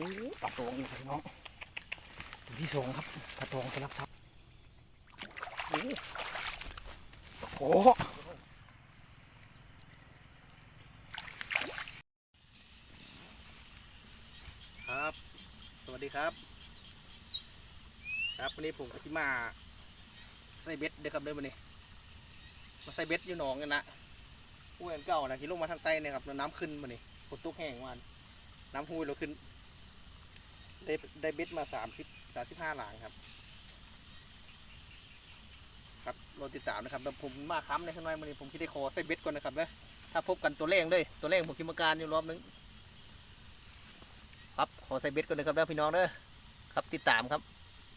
ปลาตองนะครับพี่น้องตัวที่สองครับปลาตองสลับครับโอ้โหครับ สวัสดีครับ ครับวันนี้ผมก็จะมาใส่เบ็ดเด้อครับเด้อวันนี้ มาใส่เบ็ดอยู่หนองกันนะห้วยอันเก่านะที่ลงมาทางใต้เนี่ยครับแล้วน้ำขึ้นมานี่ฝนตกแห้งวันน้ำห้วยเราขึ้น ได้ได้เบ็ดมาสามสิบสามสิบห้าหลางครับ ครับราติดตามนะครับแล้วผมมาค้ำในข้างในวันนี้ผมคิดได้ขอใส่เบ็ดก่อนนะครับเด้อถ้าพบกันตัวแรงเลยตัวแรงผมกินมาการอยู่รอบนึงครับขอใส่เบ็ดก่อนเลยครับเด้อพี่น้องเด้อครับติดตามครับ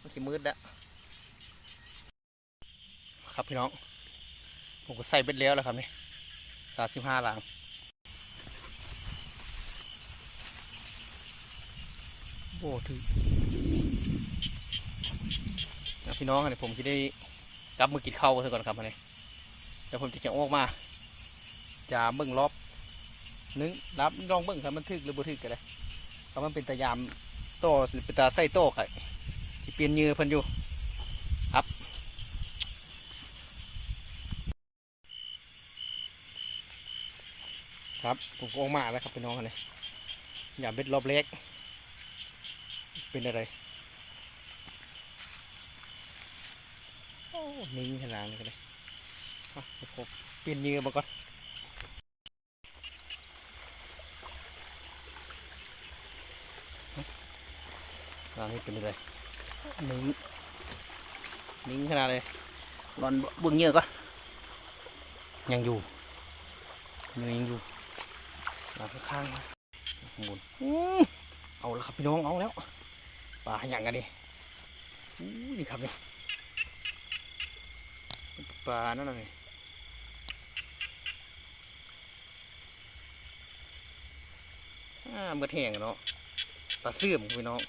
มันสิมืดแล้วครับพี่น้อง ผมก็ใส่เบ็ดแล้วแล้วครับนี่สามสิบห้าหลัง โอ้ถึงนะพี่น้องอันนี้ผมจะได้กลับมือกินข้าวกันก่อนครับอันนี้เดี๋ยวผมจะจะออกมาจะเบิ่งรอบนึงรับลองเบิ่งครับมันถึกหรือบ่ถึกกันเลยเพราะมันเป็นตะยามโตสิเป็นตาไส้โตค่ะที่เปลี่ยนเหยือเพิ่นอยู่ครับครับผมก็ออกมาแล้วครับพี่น้องกันเลยอย่าเบ็ดรอบเล็ก เป็นอะไร โอ้นิ่งขนาดนี้กันเลยอะเดี๋ยวผมเปลี่ยนเหยือมาก่อนร้านนี้เป็นอะไรนิ่งนิ่งขนาดเลยรอนเบึ้งเยอะก่อนยังอยู่ยังยังอยู่มาข้างๆนะข้างบนอื้อเอาแล้วครับพี่น้องเอาแล้ว ปลาอย่างกันดิอู้นี่ครับเนี่ยปลานั่นน่ะนี่อ่าเมื่อแห้งะเนาะปลาเสื่อมพี่น้อง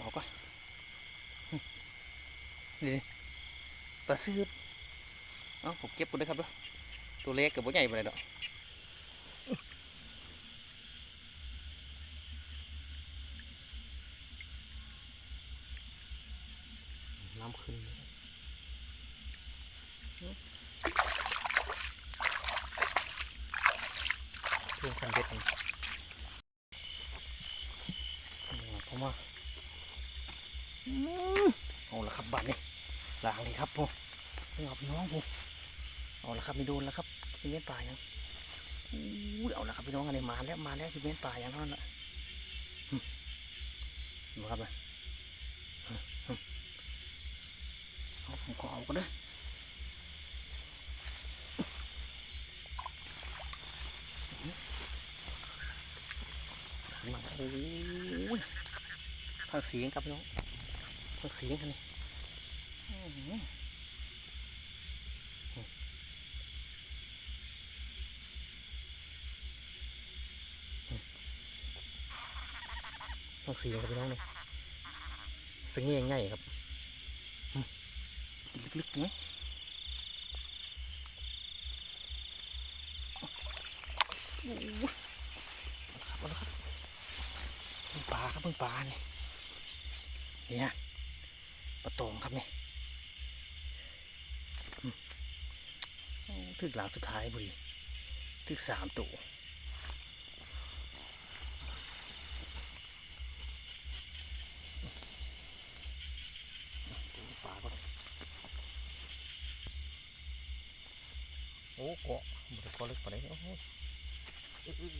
เอาก่อนนี่ปลาซืบเอ้าผมเก็บกันด้วยครับเด้อตัวเล็กกับตัวใหญ่ไปเลยเนาะ น้ำขึ้นเพื่อนคันเบ็ดกันเข้ามาอืมเอาละครับบัตรนี่ล้างเลยครับผมนี่ครับพี่น้องผมเอาละครับไม่โดนแล้วครับคิเมนป่ายังอู้เอาละครับพี่น้องอันนี้มาแล้วมาแล้วคิเมนป่ายังเท่านั้นแหละมดูครับเลยอืมอืมเอา ผมขอเอากันนะมาโอ้ยพักเสียงครับน้องพักเสียงกันนี่อื้อหือพักเสียงครับน้องนี่เสียง่ายครับ ลึกๆนะโอ้โหเอาละครับเอาละครับเพิ่งปลาครับเพิ่งปลาเนี่ยเนี่ยปลาตองครับเนี่ยถึกหลังสุดท้ายบุรีถึกสามตัวปลาก่อนโอ้เกาะมันจะเกาะเล็กไปไหนโอ้โหอื้ออื้อ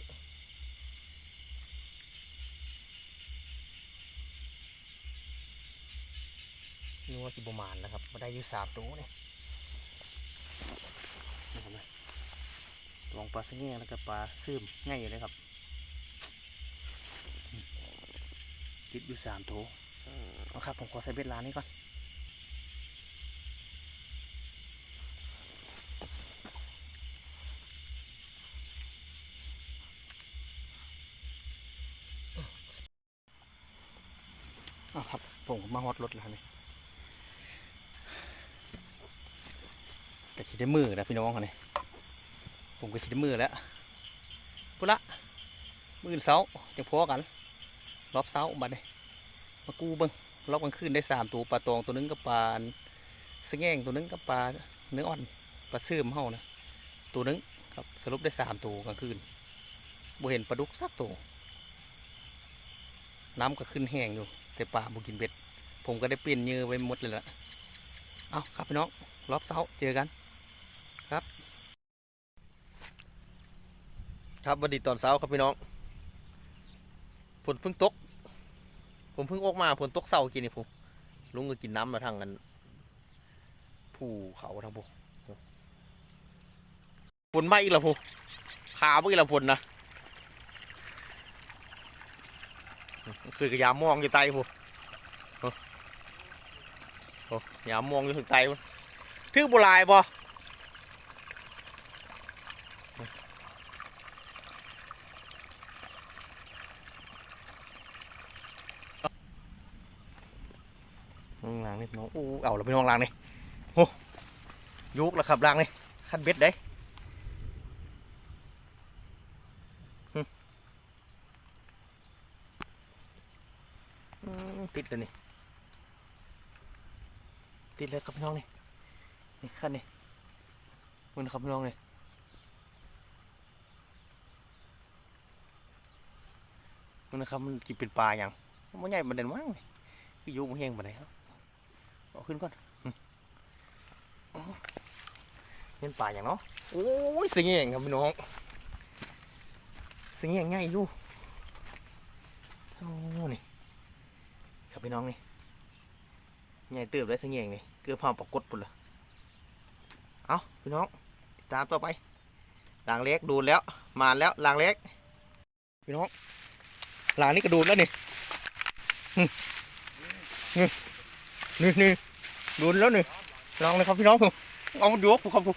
นัวสิบมานนะครับมาได้อยู่สามตัวเนี่ยนะครับนะลองปลาสะแง่แล้วก็ปลาซึมง่ายอยู่เลยครับอืมติดอยู่สามตัวเอาครับผมขอใส่เบ็ดร้านนี้ก่อน อาครับ ผมมาฮอดรถแล้วนี่แต่คิดได้มือนะพี่น้องเขาเนี่ยผมก็คิดได้มือแล้วปุ๊ละมือเสาจะพอกัน รอบเสาบัดนี้มากู้เบิ่งรอบกลางคืนได้สามตัวปลาตองตัวหนึงกับปลาสแง่งตัวหนึงกับปลาเนื้ออ่อนปลาซื่อมเฮานะตัวหนึงครับสรุปได้สามตัวกลางคืนบ่เห็นปลาดุกสักตัวน้ำก็ขึ้นแห้งอยู่ แต่ปลาบ่กินเบ็ด ผมก็ได้เปลี่ยนเยื่อไว้หมดเลยละเอาครับพี่น้องรอบเสาร์เจอกัน ครับ ครับวันดีตอนเช้าครับพี่น้องฝนเพิ่งตก ผมเพิ่งออกมาฝนตกเสากินนี่ผมลุงก็กินน้ำมาทางกันภูเขาทางพวกฝนมาอีกแล้วผมขาวเมื่อกี้ละฝนนะ คือกระยามองอยู่ใต้ผมโอ้ยามองอยู่ถึงใต้พุ่นถือบุหลายบ่น้องลางนี่น้องอู้เอาแล้วพี่น้องลางนี่โอ้ยุกแล้วครับลางนี่ขั้นเบ็ดได้หึอืม ติดเลยนี่ ติดเลยครับพี่น้องนี่ นี่ขั้นนี่มันครับพี่น้องนี่มันนะครับมันกินเป็นปลาอย่างมันใหญ่มันเด่นมากเลยคือยุกมันแห้งปานไหนครับเอาขึ้นก่อนเห็นป่าอย่างเนาะ โอ้ยสิงเงี้ยงครับพี่น้อง สิงเงี้ยงง่ายอยู่โอ้นี่ ครับพี่น้องนี่ใหญ่เติบได้สิงเงียงนี่เกือบพาปรากฏปุ่นละเอาพี่น้องติดตามต่อไปลางเล็กดูดแล้ว มาแล้วลางเล็ก พี่น้องหลางนี้ก็ดูดแล้วนี่นี่นี่ดูดแล้วนี่ลองเลยครับพี่น้องเอามันยกครับผม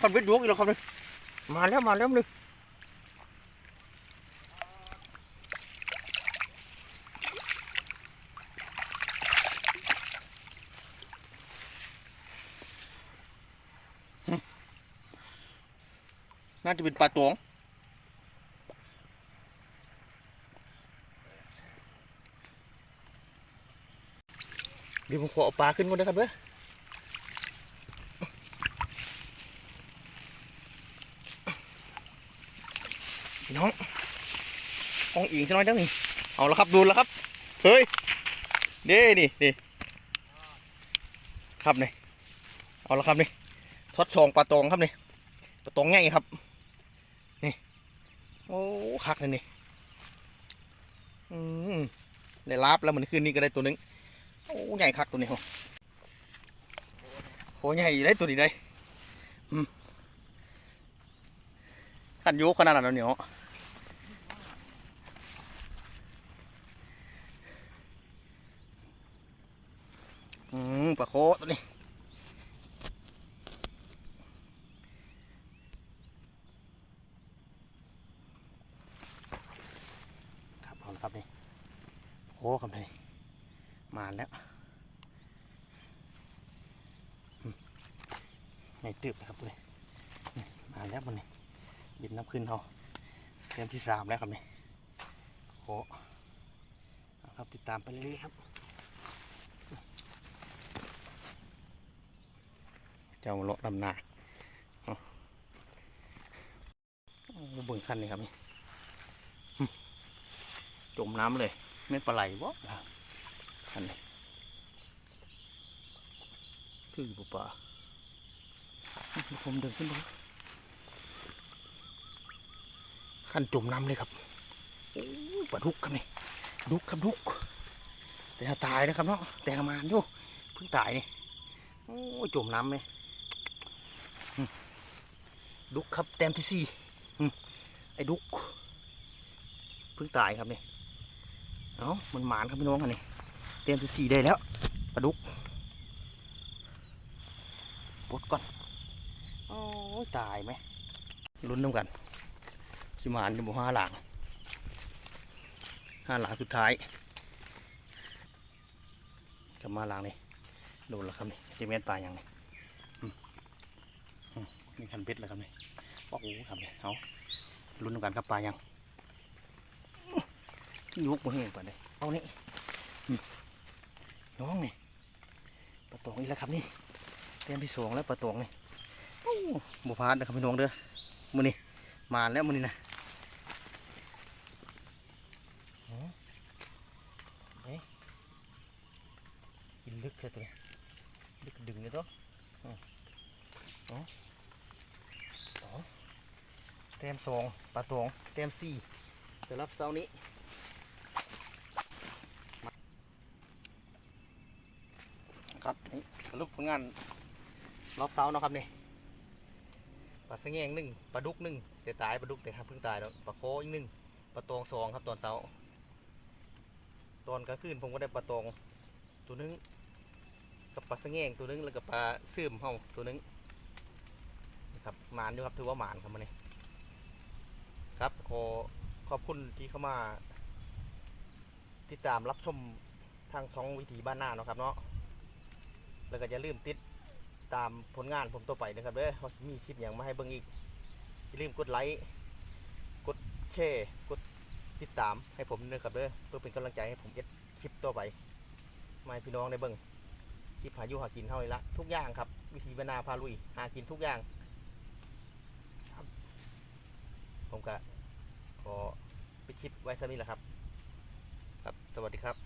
คันเวทยกอีกแล้วครับนี่มาแล้วมาแล้วนี่ น่าจะเป็นปลาตวงเดี๋ยวผมขอเอาปลาขึ้นก่อนนะครับเด้อพี่น้องห้องอิงใช่ไหมเจังนี่เอาล้วครับดูแล้วครับ เฮ้ยเด้นี่นี่ครับนี่เอาล้วครับนี่ทดชองปลาตองครับนี่ปลาตองง่ายครับ คักเลยนี่อืมได้ลาบแล้วเหมือนคืนนี้ก็ได้ตัวหนึงโอ้ใหญ่คักตัวนี้โหโหใหญ่ได้ตัวนี้ได้อืมขันยกขนาดนั้นแล้วเนี่ยอืมปลาโคตัวนี้ครับเอาละครับนี่โอ้ครับนี่ มาแล้วอืม ไม่ตืบนะครับเลยนี่มาแล้วมันนี่บินน้ำขึ้นเขาเทมที่สามแล้วครับนี่โอ้เอาครับติดตามไปเรื่อยๆครับเจ้าเลาะดำนาเอาเอาเบิ่งคันนี่ครับนี่อืมจมน้ำเลยไม่ปลาไหลวะอันนี้คืออยู่ป่า ผมเดินขึ้นไปขั้นจมน้ำเลยครับโอ้ปลาดุกครับนี่ดุกครับดุก แต่ตายนะครับเนาะแต่ประมาณอยู่เพิ่งตายนี่โอ้จมน้ำเลยดุกครับแต้มที่สี่อืมไอ้ดุกเพิ่งตายครับนี่เอ้ามันหมานครับพี่น้องอันนี้เตรียมที่สี่ได้แล้วปลาดุกปดก่อน ตายไหมลุ้นน้ำกันชิมานจะบอกห้าหลังห้าหลังสุดท้ายกลับมาหลังนี่โดนแล้วครับนี่จะเม็ดปลาอย่างนี้นี่คันเบ็ดแล้วครับนี่โอ้โหครับนี่เอาลุ้นน้ำกันครับปลายังยุกมาเห็นป่ะเนี่ยเอานี่ยน้องนี่ปลาตองอีกแล้วครับนี่เต็มที่สองแล้วปลาตองนี่ โบุพาดนะครับพี่น้องเด้อมือนี่มาแล้วมือนี่นะอ๋อเอ๊ะกินลึกแค่ตัวลึกดึงเลยตัวอ๋ออ๋ออเต็มสองปลาตองเต็มสี่สำหรับเสานี้ครับนี่สรุปผลงานรอบเสาเนาะครับนี่ ลาสะแงงหนึ่งปลาดุกหนึ่งแต่ตายปลาดุกแต่ครับเพิ่งตายแล้วปลาโคอีกหนึ่งปลาตองสองครับตอนเสาตอนกลางคืนผมก็ได้ปลาตองตัวหนึงกับปลาสะแงงตัวหนึงแล้วก็ปลาซึมเฮาตัวหนึงนะครับหมานอยู่ครับถือว่าหมานครับมันนี่ครับขอขอบคุณที่เข้ามาติดตามรับชมทางสองวิถีบ้านหน้าเนาะครับเนาะแล้วก็อย่าลืมติด ตามผลงานผมต่อไปนะครับเด้อว่ามีคลิปอย่างมาให้เบิ่งอีกอย่าลืมกดไลค์กดแชร์กดติดตามให้ผมด้วยครับเด้อเพื่อเป็นกำลังใจให้ผมเอ็ดคลิปต่อไปมาพี่น้องได้เบิ่งคลิปหาอยู่หากินเท่านี้ละทุกอย่างครับ วิธีบรรณาพาลุยหากินทุกอย่างครับผมก็ขอไปคลิปไว้สักนี้แหละครับ ครับ สวัสดีครับ